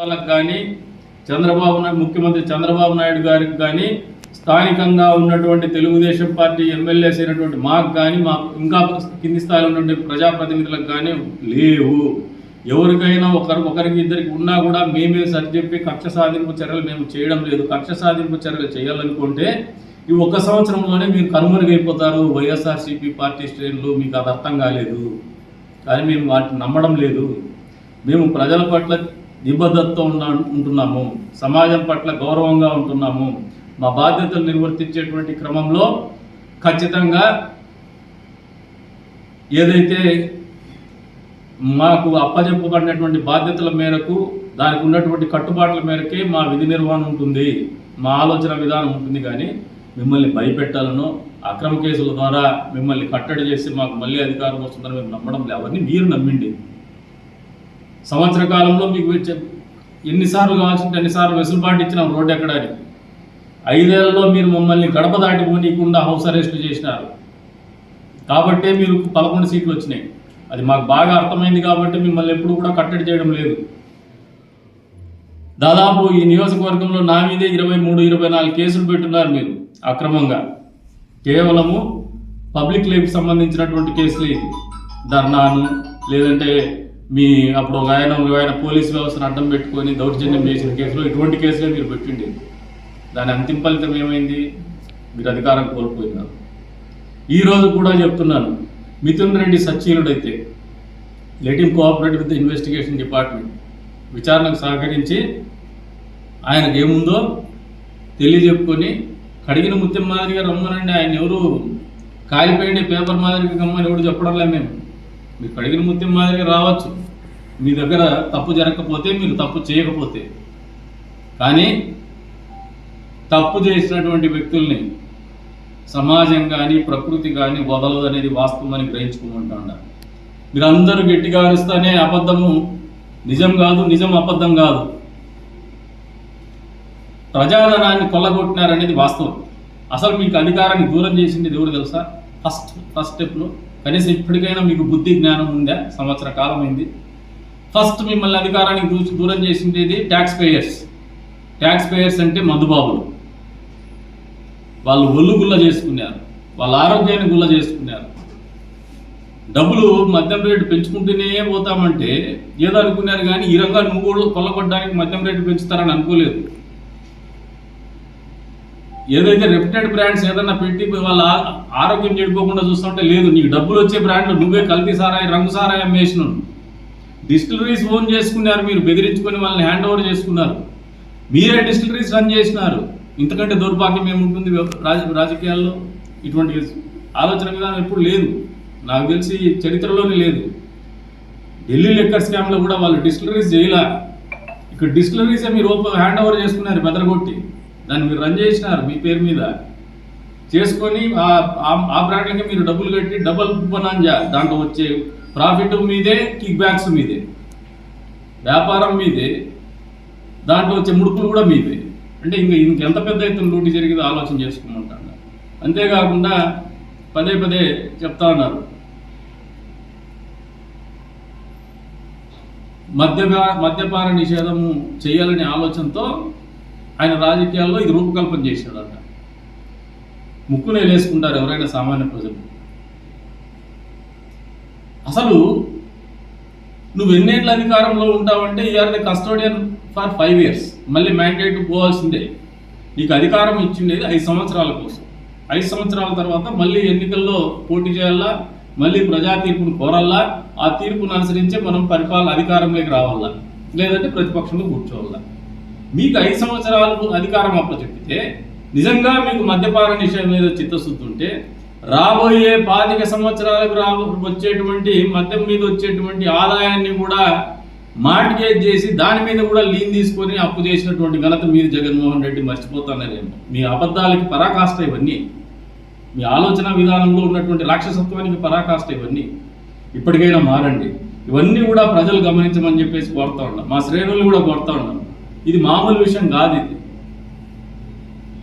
వాళ్ళకి కానీ చంద్రబాబు నాయుడు ముఖ్యమంత్రి చంద్రబాబు నాయుడు గారికి కానీ స్థానికంగా ఉన్నటువంటి తెలుగుదేశం పార్టీ ఎమ్మెల్యేస్ అయినటువంటి మాకు కానీ మా ఇంకా కింది స్థాయిలో ఉన్నటువంటి ప్రజాప్రతినిధులకు కానీ లేవు. ఎవరికైనా ఒకరు ఒకరికి ఇద్దరికి ఉన్నా కూడా మేమే సరిచెప్పి కక్ష సాధింపు చర్యలు మేము చేయడం లేదు. కక్ష సాధింపు చర్యలు చేయాలనుకుంటే ఈ ఒక్క సంవత్సరంలోనే మీరు కనుమరుగైపోతారు. వైఎస్ఆర్సీపీ పార్టీ శ్రేణులు మీకు అది అర్థం కాలేదు. కానీ మేము వాటిని నమ్మడం లేదు. మేము ప్రజల పట్ల నిబద్ధతతో ఉంటున్నాము. సమాజం పట్ల గౌరవంగా ఉంటున్నాము. మా బాధ్యతలు నిర్వర్తించేటువంటి క్రమంలో ఖచ్చితంగా ఏదైతే మాకు అప్పజెప్పబడినటువంటి బాధ్యతల మేరకు దానికి ఉన్నటువంటి కట్టుబాట్ల మేరకే మా విధి నిర్వహణ ఉంటుంది మా ఆలోచన విధానం ఉంటుంది. కానీ మిమ్మల్ని భయపెట్టాలనో అక్రమ కేసుల ద్వారా మిమ్మల్ని కట్టడి చేసి మాకు మళ్ళీ అధికారం వస్తుందని మేము నమ్మడం లేవని మీరు నమ్మిండి. సంవత్సర కాలంలో మీకు ఎన్నిసార్లు కావాల్సింటే ఎన్నిసార్లు వెసులుబాటు ఇచ్చినాం రోడ్డు ఎక్కడానికి ఐదేళ్ళలో మీరు మమ్మల్ని గడప దాటిపోనీయకుండా హౌస్ అరెస్ట్ చేసినారు. కాబట్టే మీరు పదకొండు సీట్లు వచ్చినాయి. అది మాకు బాగా అర్థమైంది కాబట్టి మిమ్మల్ని ఎప్పుడు కూడా కట్టడి చేయడం లేదు. దాదాపు ఈ నియోజకవర్గంలో నా మీదే ఇరవై మూడు ఇరవై నాలుగు కేసులు పెట్టున్నారు మీరు అక్రమంగా. కేవలము పబ్లిక్ లైఫ్ సంబంధించినటువంటి కేసులు ఇది. ధర్నాను లేదంటే మీ అప్పుడు ఒక ఆయన ఒక ఆయన పోలీస్ వ్యవస్థను అడ్డం పెట్టుకొని దౌర్జన్యం చేసిన కేసులో ఇటువంటి కేసులే మీరు పెట్టిండి. దాని అంతిమ ఫలితం ఏమైంది? మీరు అధికారం కోల్పోయినారు. ఈరోజు కూడా చెప్తున్నాను Mithun Reddy సచ్చీలుడైతే let in cooperate with investigation department విచారణకు సహకరించి ఆయనకు ఏముందో తెలియజెప్పుకొని కడిగిన ముత్యం మాదిరిగా రమ్మనండి. ఆయన ఎవరు? కాలిపోయిన పేపర్ మాదిరిగా గమ్మని ఎవరు చెప్పడంలే మేము. మీరు కడిగిన ముత్యం మాదిరిగా రావచ్చు. మీ దగ్గర తప్పు జరగకపోతే మీరు తప్పు చేయకపోతే. కానీ తప్పు చేసినటువంటి వ్యక్తుల్ని సమాజం కానీ ప్రకృతి కానీ వదలదు అనేది వాస్తవం అని గ్రహించుకోమంటా మీరు అందరూ గట్టిగా అరుస్తూనే అబద్ధము నిజం కాదు నిజం అబద్ధం కాదు. ప్రజాధనాన్ని కొల్లగొట్టినారనేది వాస్తవం. అసలు మీకు అధికారాన్ని దూరం చేసింది ఎవరు తెలుసా? ఫస్ట్ ఫస్ట్ స్టెప్లో కనీసం ఇప్పటికైనా మీకు బుద్ధి జ్ఞానం ఉందా? సంవత్సర కాలం అయింది. ఫస్ట్ మిమ్మల్ని అధికారానికి దూ దూరం చేసింది ట్యాక్స్ పేయర్స్ ట్యాక్స్ పేయర్స్ అంటే మందుబాబులు వాళ్ళు ఒళ్ళు గుల్ల చేసుకున్నారు. వాళ్ళ ఆరోగ్యాన్ని గుల్ల చేసుకున్నారు. డబ్బులు మద్యం రేటు పెంచుకుంటూనే పోతామంటే ఏదో అనుకున్నారు కానీ ఈ రంగా నువ్వు కొల్లగొట్టడానికి మద్యం రేటు పెంచుతారని అనుకోలేదు. ఏదైతే రెప్యుటెడ్ బ్రాండ్స్ ఏదైనా పెట్టి వాళ్ళ ఆ- ఆరోగ్యం చెడిపోకుండా చూస్తుంటే లేదు నీకు డబ్బులు వచ్చే బ్రాండ్లు నువ్వే కల్తీ సారాయి రంగు సారాయి అమ్మేసినావు. డిస్టిలరీస్ ఓన్ చేసుకున్నారు మీరు బెదిరించుకొని వాళ్ళని హ్యాండ్ ఓవర్ చేసుకున్నారు. మీరే డిస్టిలరీస్ రన్ చేసినారు. ఇంతకంటే దౌర్భాగ్యం ఏముంటుంది రాజ రాజకీయాల్లో? ఇటువంటి ఆలోచన విధానం ఎప్పుడు లేదు. నాకు తెలిసి చరిత్రలోనే లేదు. ఢిల్లీ లెక్కర్ స్కామ్లో కూడా వాళ్ళు డిస్టిలరీస్ చేయలే. ఇక్కడ డిస్టిలరీసే మీరు ఓపెన్ హ్యాండ్ ఓవర్ చేసుకున్నారు బెదరగొట్టి. దాన్ని మీరు రన్ చేసినారు మీ పేరు మీద. చేసుకొని ఆ- బ్రాండ్ ఆ బ్రాండ్లకి మీరు డబ్బులు కట్టి డబల్ బనాంజా దాంట్లో వచ్చే ప్రాఫిట్ మీదే కిక్ బ్యాక్స్ మీదే వ్యాపారం మీదే దాంట్లో వచ్చే ముడుపులు కూడా మీదే. అంటే ఇంక ఇంకెంత పెద్ద ఎత్తున లూటీ జరిగిందో ఆలోచన చేసుకోమంటాను అంతేకాకుండా పదే పదే చెప్తా ఉన్నారు. మద్యపా మద్యపాన నిషేధము చేయాలనే ఆలోచనతో ఆయన రాజకీయాల్లో ఇది రూపకల్పన చేశాడట. ముక్కునే లేసుకుంటారు ఎవరైనా సామాన్య ప్రజలు. అసలు నువ్వు ఎన్నేళ్ళ అధికారంలో ఉంటావంటే are the custodian for five years మళ్ళీ మ్యాండేట్ పోవాల్సిందే. నీకు అధికారం ఇచ్చిండేది ఐదు సంవత్సరాల కోసం. ఐదు సంవత్సరాల తర్వాత మళ్ళీ ఎన్నికల్లో పోటీ చేయాలా? మళ్ళీ ప్రజా తీర్పును కోరాలా? ఆ తీర్పును అనుసరించే మనం పరిపాలన అధికారంలోకి రావాలా? లేదంటే ప్రతిపక్షంలో కూర్చోవాలా? మీకు ఐదు సంవత్సరాలకు అధికారం అప్పచెప్పితే నిజంగా మీకు మద్యపాన నిషేధం మీద చిత్తశుద్ధి ఉంటే రాబోయే పాతిక సంవత్సరాలకు రా వచ్చేటువంటి మద్యం మీద వచ్చేటువంటి ఆదాయాన్ని కూడా మార్టిగేజ్ చేసి దాని మీద కూడా లీన్ తీసుకొని అప్పు చేసినటువంటి ఘనత మీరు జగన్మోహన్ రెడ్డి మర్చిపోతున్నారేమో. మీ అబద్ధాలకి పరాకాష్ట ఇవన్నీ. మీ ఆలోచన విధానంలో ఉన్నటువంటి రాక్షసత్వానికి పరాకాష్ట ఇవన్నీ. ఇప్పటికైనా మారండి. ఇవన్నీ కూడా ప్రజలు గమనించమని చెప్పేసి కోరుతా ఉన్నాం. మా శ్రేణులు కూడా కోరుతా ఉన్నాం. ఇది మామూలు విషయం కాదు ఇది.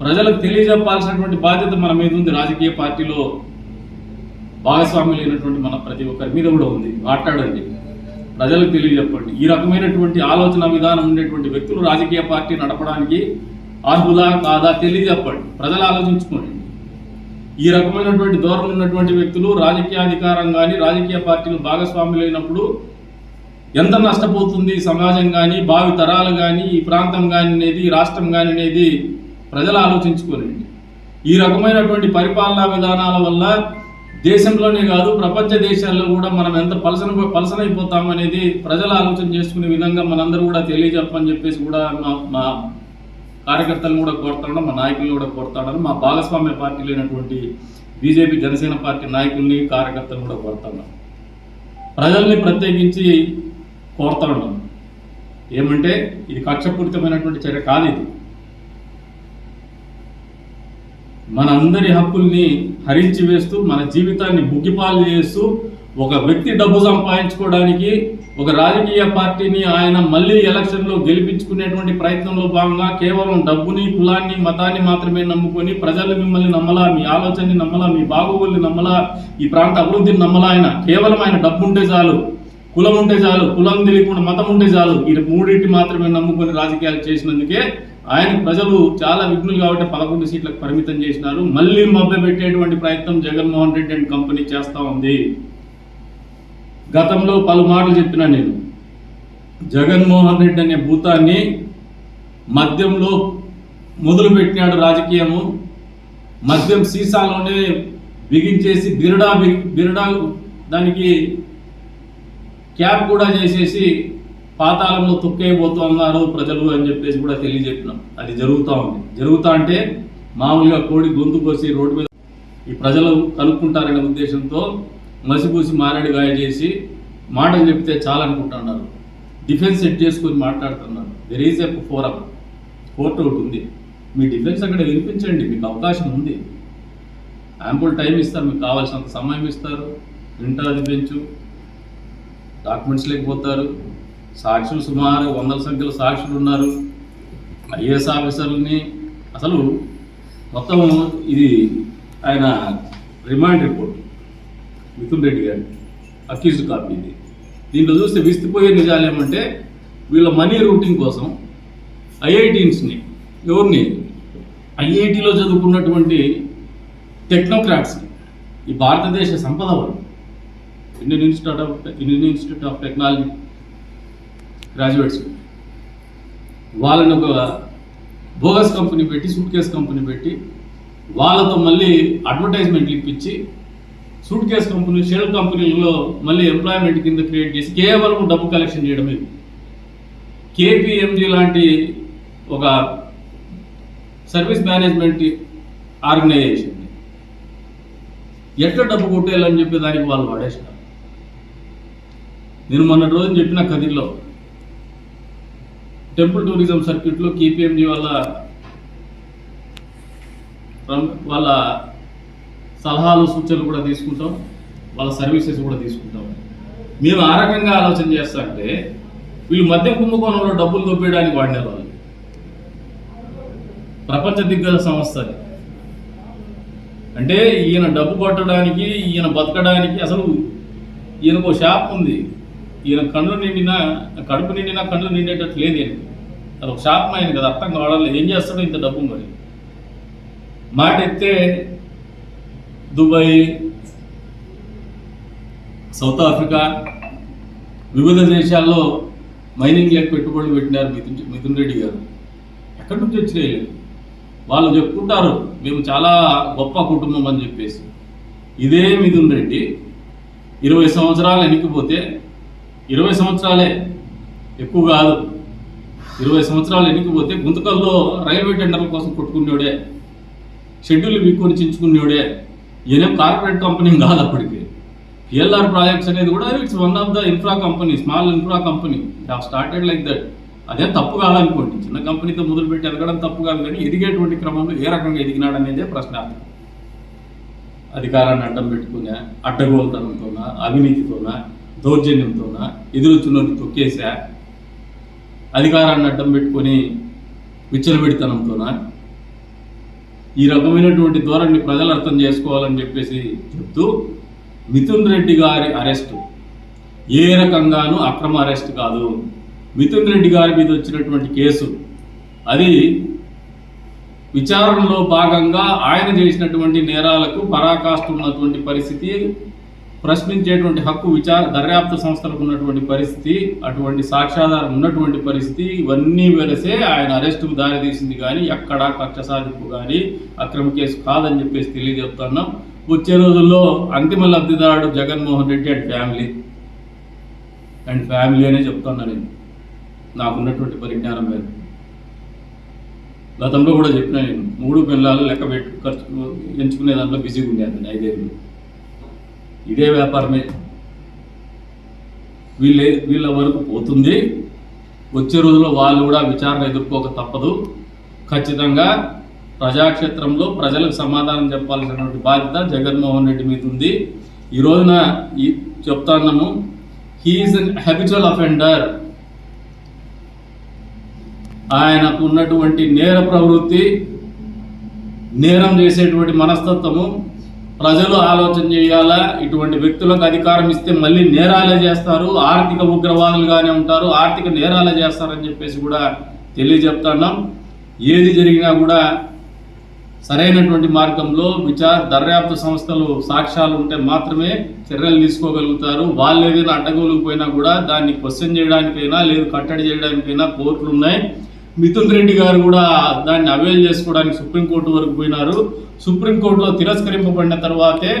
ప్రజలకు తెలియజెప్పాల్సినటువంటి బాధ్యత మన మీద ఉంది. రాజకీయ పార్టీలో భాగస్వాములు అయినటువంటి మన ప్రతి ఒక్కరి మీద కూడా ఉంది. మాట్లాడండి. ప్రజలకు తెలియజెప్పండి. ఈ రకమైనటువంటి ఆలోచన విధానం ఉండేటువంటి వ్యక్తులు రాజకీయ పార్టీ నడపడానికి అర్హులా కాదా తెలియజెప్పండి. ప్రజలు ఆలోచించుకోండి. ఈ రకమైనటువంటి ధోరణి ఉన్నటువంటి వ్యక్తులు రాజకీయ అధికారం కానీ రాజకీయ పార్టీలు భాగస్వాములైనప్పుడు ఎంత నష్టపోతుంది సమాజం కానీ భావి తరాలు కానీ ఈ ప్రాంతం కానీ అనేది రాష్ట్రం కానీ అనేది ప్రజలు ఆలోచించుకోనండి ఈ రకమైనటువంటి పరిపాలనా విధానాల వల్ల దేశంలోనే కాదు ప్రపంచ దేశాల్లో కూడా మనం ఎంత పలసన పలసనైపోతాం అనేది ప్రజలు ఆలోచన చేసుకునే విధంగా మనందరూ కూడా తెలియజెప్పని చెప్పేసి కూడా మా మా కార్యకర్తలను కూడా కోరుతాను మా నాయకులను కూడా కోరుతాడని మా భాగస్వామ్య పార్టీ లేనటువంటి బీజేపీ జనసేన పార్టీ నాయకుల్ని కార్యకర్తలను కూడా కోరుతాను ప్రజల్ని ప్రత్యేకించి కోరుతా ఉన్నాను ఏమంటే ఇది కక్షపూరితమైనటువంటి చర్య కాదు ఇది మన అందరి హక్కుల్ని హరించి వేస్తూ మన జీవితాన్ని బుగ్గిపాలు చేస్తూ ఒక వ్యక్తి డబ్బు సంపాదించుకోవడానికి ఒక రాజకీయ పార్టీని ఆయన మళ్ళీ ఎలక్షన్లో గెలిపించుకునేటువంటి ప్రయత్నంలో భాగంగా కేవలం డబ్బుని కులాన్ని మతాన్ని మాత్రమే నమ్ముకొని ప్రజలు మిమ్మల్ని నమ్మలా మీ ఆలోచనని నమ్మలా మీ బాగోగుల్ని నమ్మలా ఈ ప్రాంత అభివృద్ధిని నమ్మలా ఆయన కేవలం ఆయన డబ్బు ఉంటే చాలు. కులం ఉంటే చాలు కులం తెలియకుండా మతం ఉంటే చాలు ఈ మూడింటి మాత్రమే నమ్ముకొని రాజకీయాలు చేసినందుకే ఆయన ప్రజలు చాలా విఘ్నులు కాబట్టి పదకొండు సీట్లకు పరిమితం చేసినారు. మళ్ళీ మభ్య పెట్టేటువంటి ప్రయత్నం జగన్మోహన్ రెడ్డి అండ్ కంపెనీ చేస్తూ ఉంది. గతంలో పలు మాటలు చెప్పినా నేను జగన్మోహన్ రెడ్డి అనే భూతాన్ని మద్యంలో మొదలు పెట్టినాడు రాజకీయము. మద్యం సీసాలోనే బిగించేసి బిరడా బి- బిరడా దానికి క్యాప్ కూడా చేసేసి పాతాళంలో తొక్కేయబోతున్నారు ప్రజలు అని చెప్పేసి కూడా తెలియజెప్పినాం. అది జరుగుతూ ఉంది. జరుగుతా అంటే మామూలుగా కోడి గొంతు కోసి రోడ్డు మీద ఈ ప్రజలు కనుక్కుంటారనే ఉద్దేశంతో మసిపూసి మారేడుగాయ చేసి మాటలు చెప్తే చాలనుకుంటున్నారు డిఫెన్స్ సెట్ చేసుకొని మాట్లాడుతున్నారు. There is a forum court ఒకటి ఉంది. మీ డిఫెన్స్ అక్కడ వినిపించండి. మీకు అవకాశం ఉంది. యాంపుల్ టైం ఇస్తారు. మీకు కావాల్సినంత సమయం ఇస్తారు. వింటారు బెంచు డాక్యుమెంట్స్ లేకపోతారు. సాక్షులు సుమారు వందల సంఖ్యలో సాక్షులు ఉన్నారు. ఐఏఎస్ ఆఫీసర్లని అసలు మొత్తం ఇది ఆయన రిమాండ్ రిపోర్ట్. మిథున్ రెడ్డి గారి అక్యూజ్డ్ కాపీ ఇది. దీంట్లో చూస్తే విస్తుపోయే నిజాలు ఏమంటే వీళ్ళ మనీ రూటింగ్ కోసం ఐఐటీన్స్ని ఎవరిని? ఐఐటిలో చదువుకున్నటువంటి టెక్నోక్రాట్స్ని ఈ భారతదేశ సంపద వాళ్ళు Indian institute of Indian institute of technology graduates వాళ్ళని ఒక బోగస్ కంపెనీ పెట్టి సూట్ కేస్ కంపెనీ పెట్టి వాళ్ళతో మళ్ళీ అడ్వర్టైజ్మెంట్లు ఇప్పించి సూట్ కేస్ కంపెనీ షేర్ కంపెనీలలో మళ్ళీ ఎంప్లాయ్మెంట్ కింద క్రియేట్ చేసి కేవలం డబ్బు కలెక్షన్ చేయడమే. కేపీఎంజీ లాంటి ఒక సర్వీస్ మేనేజ్మెంట్ ఆర్గనైజేషన్ ఎట్లా డబ్బు కొట్టేయాలని చెప్పి దానికి వాళ్ళు వాడేసినారు. నేను మొన్న రోజు చెప్పిన కదిలో టెంపుల్ టూరిజం సర్క్యూట్లో కేపీఎంజీ వాళ్ళ వాళ్ళ సలహాలు సూచనలు కూడా తీసుకుంటాం. వాళ్ళ సర్వీసెస్ కూడా తీసుకుంటాం. మేము ఆ రకంగా ఆలోచన చేస్తాంటే వీళ్ళు మద్యం కుంభకోణంలో డబ్బులు దొబ్బేయడానికి వాడిన వాళ్ళు. ప్రపంచ దిగ్గజ సంస్థ అంటే ఈయన డబ్బు కొట్టడానికి ఈయన బతకడానికి అసలు ఈయనకు ఒక షాప్ ఉంది. ఈయన కళ్ళు నిండినా కడుపు నిండినా కళ్ళు నిండేటట్టు లేదు ఈయన. అది ఒక షాప్ ఆయన కదా అర్థం కావడం ఏం చేస్తాడో ఇంత డబ్బు మరి. మాట ఎత్తే దుబాయ్ సౌత్ ఆఫ్రికా వివిధ దేశాల్లో మైనింగ్ లేక పెట్టుబడులు పెట్టినారు మిథున్ మిథున్ రెడ్డి గారు. ఎక్కడి నుంచి వచ్చినాయి వాళ్ళు? చెప్పుకుంటారు మేము చాలా గొప్ప కుటుంబం అని చెప్పేసి. ఇదే మిథున్ రెడ్డి. ఇరవై సంవత్సరాలు వెనక్కిపోతే ఇరవై సంవత్సరాలే. ఎక్కువ కాదు. ఇరవై సంవత్సరాలు ఎన్నికపోతే గుంతకల్లో రైల్వే టెండర్ల కోసం కొట్టుకునేవాడే. షెడ్యూల్ వీక్కొని చించుకునేవాడే. ఈయనేం కార్పొరేట్ కంపెనీ కాదు అప్పటికి. పిఎల్ఆర్ ప్రాజెక్ట్స్ అనేది కూడా it's one of the infra company small infra company. Have started like that అదే తప్పు కాదనుకోండి. చిన్న కంపెనీతో మొదలుపెట్టి ఎదగడం తప్పు కాదు కానీ ఎదిగేటువంటి క్రమంలో ఏ రకంగా ఎదిగినాడు అనేదే ప్రశ్నార్థం. అధికారాన్ని అడ్డం పెట్టుకున్నా అడ్డగోలుతనంతోనా అవినీతితోనా దౌర్జన్యంతోనా ఎదురొచ్చున్నోని తొక్కేసా అధికారాన్ని అడ్డం పెట్టుకొని విచ్చలబెడితనంతోనా ఈ రకమైనటువంటి ధోరణి ప్రజలు అర్థం చేసుకోవాలని చెప్పేసి చెప్తూ మిథున్ రెడ్డి గారి అరెస్టు. ఏ రకంగానూ అక్రమ అరెస్ట్ కాదు. మిథున్ రెడ్డి గారి మీద వచ్చినటువంటి కేసు. అది విచారణలో భాగంగా ఆయన చేసినటువంటి నేరాలకు పరాకాష్ఠ ఉన్నటువంటి పరిస్థితి ప్రశ్నించేటువంటి హక్కు విచార దర్యాప్తు సంస్థలకు ఉన్నటువంటి పరిస్థితి అటువంటి సాక్ష్యాధారం ఉన్నటువంటి పరిస్థితి ఇవన్నీ వెలసే ఆయన అరెస్టుకు దారితీసింది కానీ ఎక్కడా కక్ష సాధింపు కానీ అక్రమ కేసు కాదని చెప్పేసి తెలియజేస్తున్నాం. వచ్చే రోజుల్లో అంతిమ లబ్ధిదారుడు Jaganmohan Reddy and family. And family అనే చెప్తున్నా నేను. నాకున్నటువంటి పరిజ్ఞానం మీద గతంలో కూడా చెప్పిన నేను మూడు పిల్లలు లెక్క పెట్టు ఖర్చు ఎంచుకునే దాంట్లో బిజీగా ఉండేది ఐదేళ్ళు. ఇదే వ్యాపారమే. వీళ్ళే వీళ్ళ వరకు పోతుంది. వచ్చే రోజుల్లో వాళ్ళు కూడా విచారణ ఎదుర్కోక తప్పదు. ఖచ్చితంగా ప్రజాక్షేత్రంలో ప్రజలకు సమాధానం చెప్పాల్సినటువంటి బాధ్యత జగన్మోహన్ రెడ్డి మీద ఉంది. ఈ రోజున ఈ చెప్తాన్నాము he is an habitual offender ఆయనకు ఉన్నటువంటి నేర ప్రవృత్తి నేరం చేసేటువంటి మనస్తత్వము ప్రజలు ఆలోచన చేయాలా? ఇటువంటి వ్యక్తులకు అధికారం ఇస్తే మళ్ళీ నేరాలే చేస్తారు. ఆర్థిక ఉగ్రవాదులుగానే ఉంటారు. ఆర్థిక నేరాలే చేస్తారని చెప్పేసి కూడా తెలియజెప్తున్నాం. ఏది జరిగినా కూడా సరైనటువంటి మార్గంలో విచార దర్యాప్తు సంస్థలు సాక్ష్యాలు ఉంటే మాత్రమే చర్యలు తీసుకోగలుగుతారు. వాళ్ళు ఏదైనా అడ్డగోలుకు పోయినా కూడా దాన్ని క్వశ్చన్ చేయడానికైనా లేదు కట్టడి చేయడానికైనా కోర్టులు ఉన్నాయి మిథున్ రెడ్డి గారు కూడా దాన్ని అవైల్ చేసుకోవడానికి సుప్రీంకోర్టు వరకు పోయినారు. సుప్రీంకోర్టులో తిరస్కరింపబడిన తర్వాతే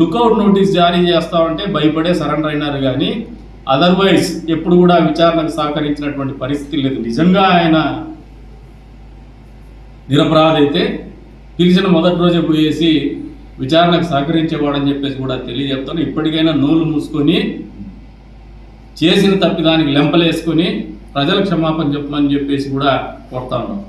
లుకౌట్ నోటీస్ జారీ చేస్తామంటే భయపడే సరెండర్ అయినారు కానీ అదర్వైజ్ ఎప్పుడు కూడా విచారణకు సహకరించినటువంటి పరిస్థితి లేదు. నిజంగా ఆయన నిరపరాధ అయితే పిలిచిన మొదటి రోజే పోయేసి విచారణకు సహకరించేవాడని చెప్పేసి కూడా తెలియజెప్తాను ఇప్పటికైనా నోళ్ళు మూసుకొని చేసిన తప్పిదానికి లెంపలేసుకొని ప్రజలకు క్షమాపణ చెప్పమని చెప్పేసి కూడా కోరుతా ఉన్నాం.